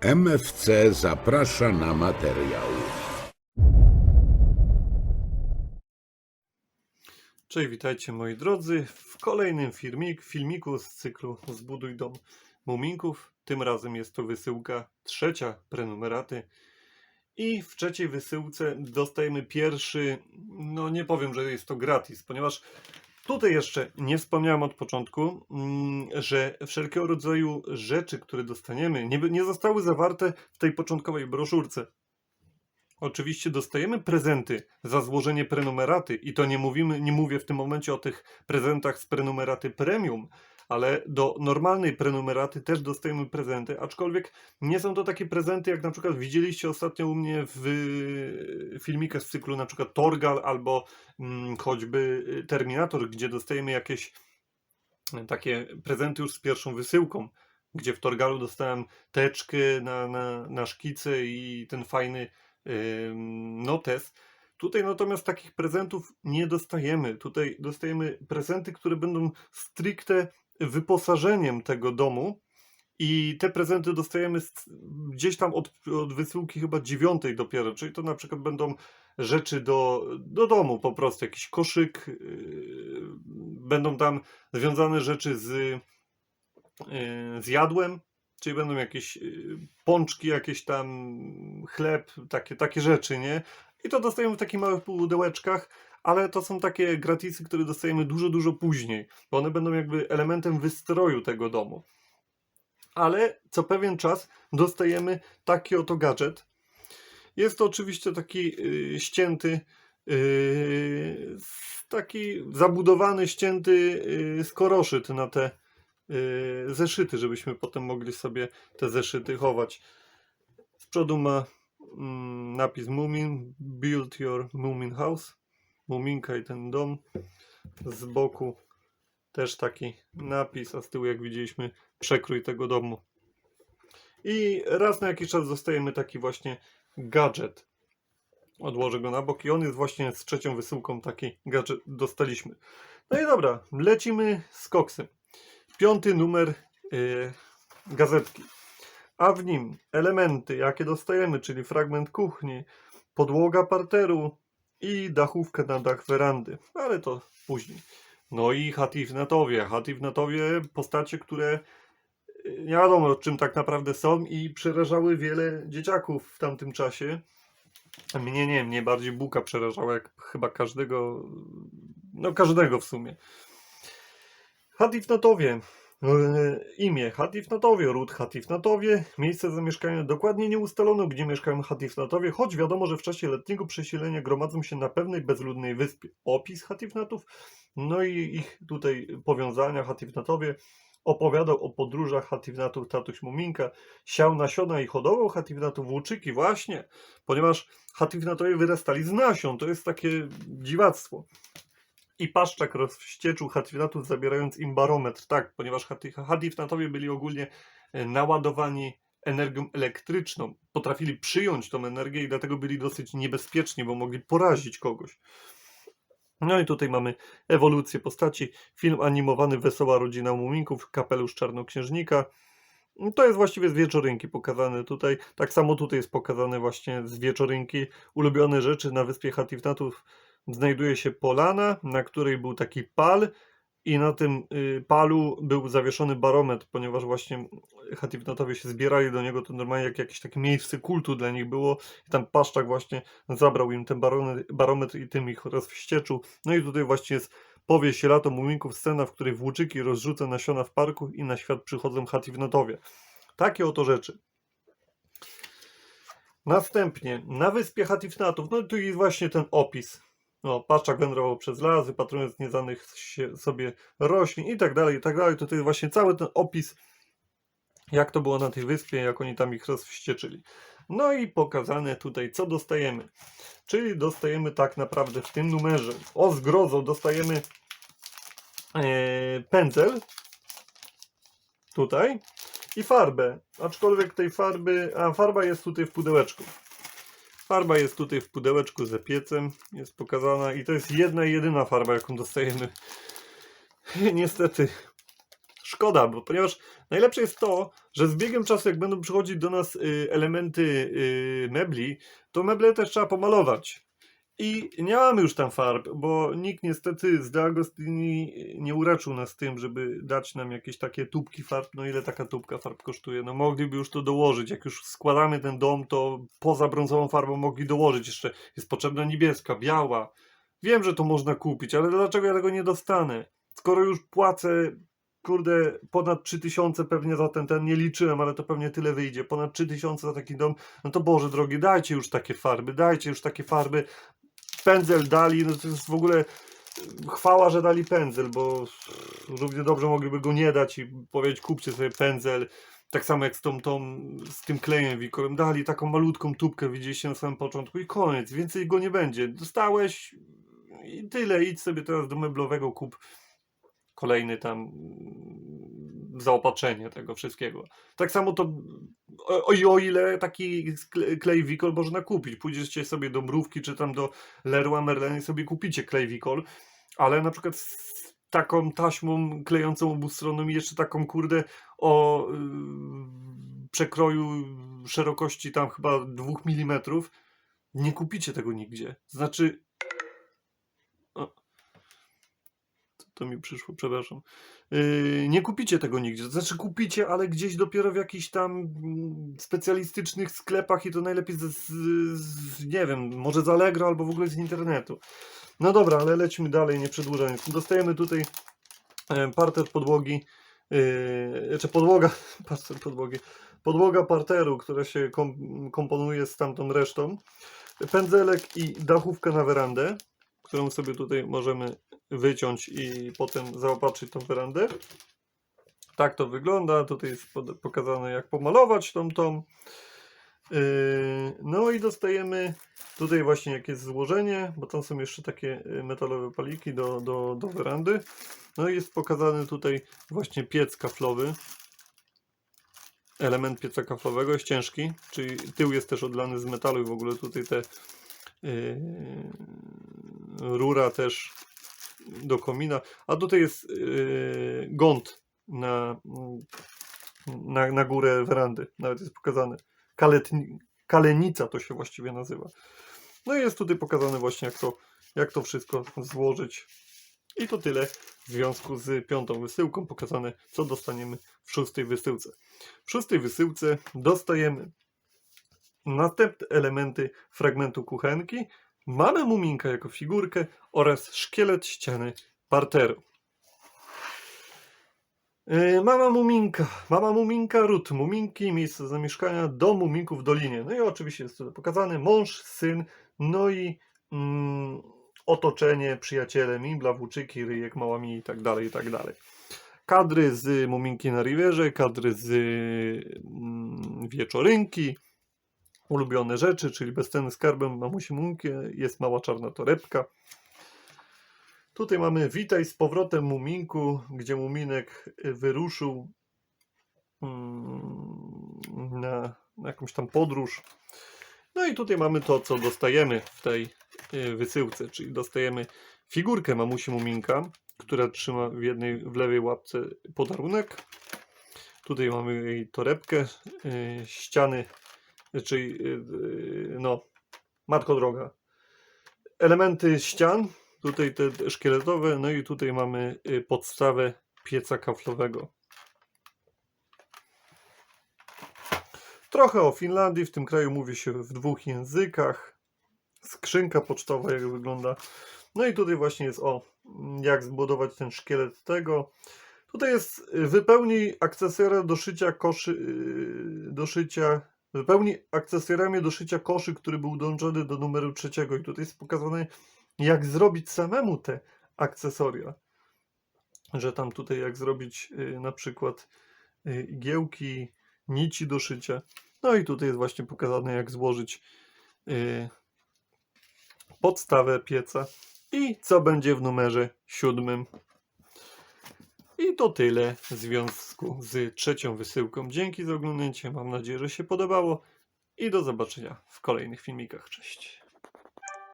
MFC zaprasza na materiał. Cześć, witajcie moi drodzy w kolejnym filmik, filmiku z cyklu Zbuduj dom muminków. Tym razem jest to wysyłka trzecia prenumeraty. I w trzeciej wysyłce dostajemy pierwszy, no nie powiem, że jest to gratis, ponieważ tutaj jeszcze nie wspomniałem od początku, mm, że wszelkiego rodzaju rzeczy, które dostaniemy, nie, nie zostały zawarte w tej początkowej broszurce. Oczywiście dostajemy prezenty za złożenie prenumeraty i to nie mówimy, nie mówię w tym momencie o tych prezentach z prenumeraty premium, ale do normalnej prenumeraty też dostajemy prezenty, aczkolwiek nie są to takie prezenty, jak na przykład widzieliście ostatnio u mnie w y, filmikach z cyklu na przykład Torgal albo mm, choćby y, Terminator, gdzie dostajemy jakieś y, takie prezenty już z pierwszą wysyłką, gdzie w Torgalu dostałem teczkę na, na, na szkice i ten fajny notes. Tutaj natomiast takich prezentów nie dostajemy. Tutaj dostajemy prezenty, które będą stricte wyposażeniem tego domu. I te prezenty dostajemy gdzieś tam od, od wysyłki chyba dziewiątej dopiero. Czyli to na przykład będą rzeczy do, do domu po prostu. Jakiś koszyk. Yy, będą tam związane rzeczy z, yy, z jadłem. Czyli będą jakieś yy, pączki, jakieś tam chleb, takie, takie rzeczy, nie? I to dostajemy w takich małych pudełeczkach, ale to są takie gratisy, które dostajemy dużo, dużo później, bo one będą jakby elementem wystroju tego domu. Ale co pewien czas dostajemy taki oto gadżet. Jest to oczywiście taki yy, ścięty, yy, taki zabudowany, ścięty yy, skoroszyt na te yy, zeszyty, żebyśmy potem mogli sobie te zeszyty chować. Z przodu ma mm, napis Mumin, Build Your Mumin House, Muminka i ten dom. Z boku też taki napis, a z tyłu jak widzieliśmy przekrój tego domu. I raz na jakiś czas dostajemy taki właśnie gadżet. Odłożę go na bok i on jest właśnie z trzecią wysyłką taki gadżet dostaliśmy. No i dobra, lecimy z koksem. Piąty numer yy, gazetki a w nim elementy, jakie dostajemy, czyli fragment kuchni, podłoga parteru i dachówkę na dach werandy, ale to później. No i Hatifnatowie. Hatifnatowie postacie, które y, nie wiadomo czym tak naprawdę są i przerażały wiele dzieciaków w tamtym czasie. Mnie nie, mnie bardziej Buka przerażała, jak chyba każdego, no każdego w sumie. Hatifnatowie. E, Imię Hatifnatowie, ród Hatifnatowie, miejsce zamieszkania dokładnie nie ustalono, gdzie mieszkają Hatifnatowie, choć wiadomo, że w czasie letniego przesilenia gromadzą się na pewnej bezludnej wyspie. Opis Hatifnatów, no i ich tutaj powiązania. Hatifnatowie. Opowiadał o podróżach Hatifnatów tatuś Muminka, siał nasiona i hodował Hatifnatów włóczyki, właśnie, ponieważ Hatifnatowie wyrastali z nasion, to jest takie dziwactwo i paszczak rozwścieczył Hatifnatów zabierając im barometr, tak, ponieważ Hatifnatowie byli ogólnie e, naładowani energią elektryczną, potrafili przyjąć tą energię i dlatego byli dosyć niebezpieczni, bo mogli porazić kogoś. No i tutaj mamy ewolucję postaci, film animowany Wesoła Rodzina Muminków, kapelusz Czarnoksiężnika. To jest właściwie z wieczorynki pokazane tutaj. Tak samo tutaj jest pokazane właśnie z wieczorynki. Ulubione rzeczy na wyspie Hatifnatów znajduje się polana, na której był taki pal i na tym y, palu był zawieszony barometr, ponieważ właśnie Hatifnatowie się zbierali do niego, to normalnie jak jakieś takie miejsce kultu dla nich było i tam Paszczak właśnie zabrał im ten barometr, i tym ich rozwścieczył. No i tutaj właśnie jest powieść Lato Muminków, scena, w której włóczyki rozrzuca nasiona w parku i na świat przychodzą Hatifnatowie. Takie oto rzeczy. Następnie na wyspie Hatifnatów, no tu jest właśnie ten opis. No, Paszczak wędrował przez las, wypatrując nieznanych sobie roślin i tak dalej, i tak dalej. Tutaj jest właśnie cały ten opis, jak to było na tej wyspie, jak oni tam ich rozwścieczyli. No i pokazane tutaj, co dostajemy. Czyli dostajemy tak naprawdę w tym numerze, o zgrozo, dostajemy e, pędzel, tutaj, i farbę. Aczkolwiek tej farby, a farba jest tutaj w pudełeczku. Farba jest tutaj w pudełeczku ze piecem, jest pokazana i to jest jedna jedyna farba, jaką dostajemy. Niestety szkoda, bo ponieważ najlepsze jest to, że z biegiem czasu, jak będą przychodzić do nas y, elementy y, mebli, to meble też trzeba pomalować. I nie mamy już tam farb, bo nikt niestety z De Agostini nie uraczył nas tym, żeby dać nam jakieś takie tubki farb. No ile taka tubka farb kosztuje? No mogliby już to dołożyć. Jak już składamy ten dom, to poza brązową farbą mogli dołożyć jeszcze. Jest potrzebna niebieska, biała. Wiem, że to można kupić, ale dlaczego ja tego nie dostanę? Skoro już płacę, kurde, ponad 3000 pewnie za ten, ten nie liczyłem, ale to pewnie tyle wyjdzie. Ponad 3000 za taki dom. No to Boże drogi, dajcie już takie farby, dajcie już takie farby pędzel dali, no to jest w ogóle chwała, że dali pędzel, bo równie dobrze mogliby go nie dać i powiedzieć kupcie sobie pędzel. Tak samo jak z, tą, tą, z tym klejem wikorem. Dali taką malutką tubkę, widzieliście na samym początku i koniec. Więcej go nie będzie. Dostałeś i tyle. Idź sobie teraz do meblowego, kup kolejny tam zaopatrzenie tego wszystkiego. Tak samo to o, o, ile taki klej wikol można kupić. Pójdziecie sobie do Mrówki czy tam do Leroy Merlin i sobie kupicie klej wikol, ale na przykład z taką taśmą klejącą obustronną i jeszcze taką kurde o yy, przekroju szerokości tam chyba 2 mm nie kupicie tego nigdzie. Znaczy to, mi przyszło, przepraszam. Yy, nie kupicie tego nigdzie. Znaczy kupicie, ale gdzieś dopiero w jakichś tam mm, specjalistycznych sklepach i to najlepiej z, z, nie wiem, może z Allegro albo w ogóle z internetu. No dobra, ale lecimy dalej, nie przedłużając. Dostajemy tutaj e, parter podłogi, yy, czy podłoga, parter podłogi, podłoga parteru, która się kom, komponuje z tamtą resztą, pędzelek i dachówkę na werandę, którą sobie tutaj możemy wyciąć i potem zaopatrzyć tą werandę. Tak to wygląda. Tutaj jest pokazane jak pomalować tą tą. Yy, No i dostajemy tutaj właśnie jak jest złożenie, bo tam są jeszcze takie y, metalowe paliki do, do, do werandy. No i jest pokazany tutaj właśnie piec kaflowy. Element pieca kaflowego jest ciężki, czyli tył jest też odlany z metalu i w ogóle tutaj te yy, rura też do komina, a tutaj jest yy, gąd na, na, na górę werandy, nawet jest pokazane. Kaletni, kalenica to się właściwie nazywa. No i jest tutaj pokazane właśnie jak to, jak to wszystko złożyć. I to tyle w związku z piątą wysyłką, pokazane co dostaniemy w szóstej wysyłce. W szóstej wysyłce dostajemy następne elementy fragmentu kuchenki, mamy muminka jako figurkę oraz szkielet ściany parteru. Yy, Mama Muminka, Mama Muminka, ród Muminki, miejsce zamieszkania do Muminków w Dolinie. No i oczywiście jest tutaj pokazany mąż, syn, no i mm, otoczenie, przyjaciele, Mimbla, Włóczyki, Ryjek, Małami i tak dalej, i tak dalej. Kadry z Muminki na Riverze, kadry z mm, Wieczorynki, ulubione rzeczy, czyli bezcenny skarbem mamusi Muminki, jest mała czarna torebka. Tutaj mamy witaj z powrotem Muminku, gdzie Muminek wyruszył mm, na na jakąś tam podróż. No i tutaj mamy to, co dostajemy w tej y, wysyłce, czyli dostajemy figurkę mamusi Muminka, która trzyma w jednej, w lewej łapce podarunek. Tutaj mamy jej torebkę, y, ściany, czyli y, y, no, matko droga. Elementy ścian, tutaj te szkieletowe, no i tutaj mamy y, podstawę pieca kaflowego. Trochę o Finlandii, w tym kraju mówi się w dwóch językach. Skrzynka pocztowa, jak wygląda. No i tutaj właśnie jest o, jak zbudować ten szkielet tego. Tutaj jest wypełnij akcesoria do szycia koszy, do szycia, wypełnij akcesoriami do szycia koszy, który był dołączony do numeru trzeciego. I tutaj jest pokazane, jak zrobić samemu te akcesoria. Że tam tutaj jak zrobić y, na przykład y, igiełki, nici do szycia. No i tutaj jest właśnie pokazane, jak złożyć y, podstawę pieca i co będzie w numerze siódmym. I to tyle w związku z trzecią wysyłką. Dzięki za oglądnięcie. Mam nadzieję, że się podobało i do zobaczenia w kolejnych filmikach. Cześć.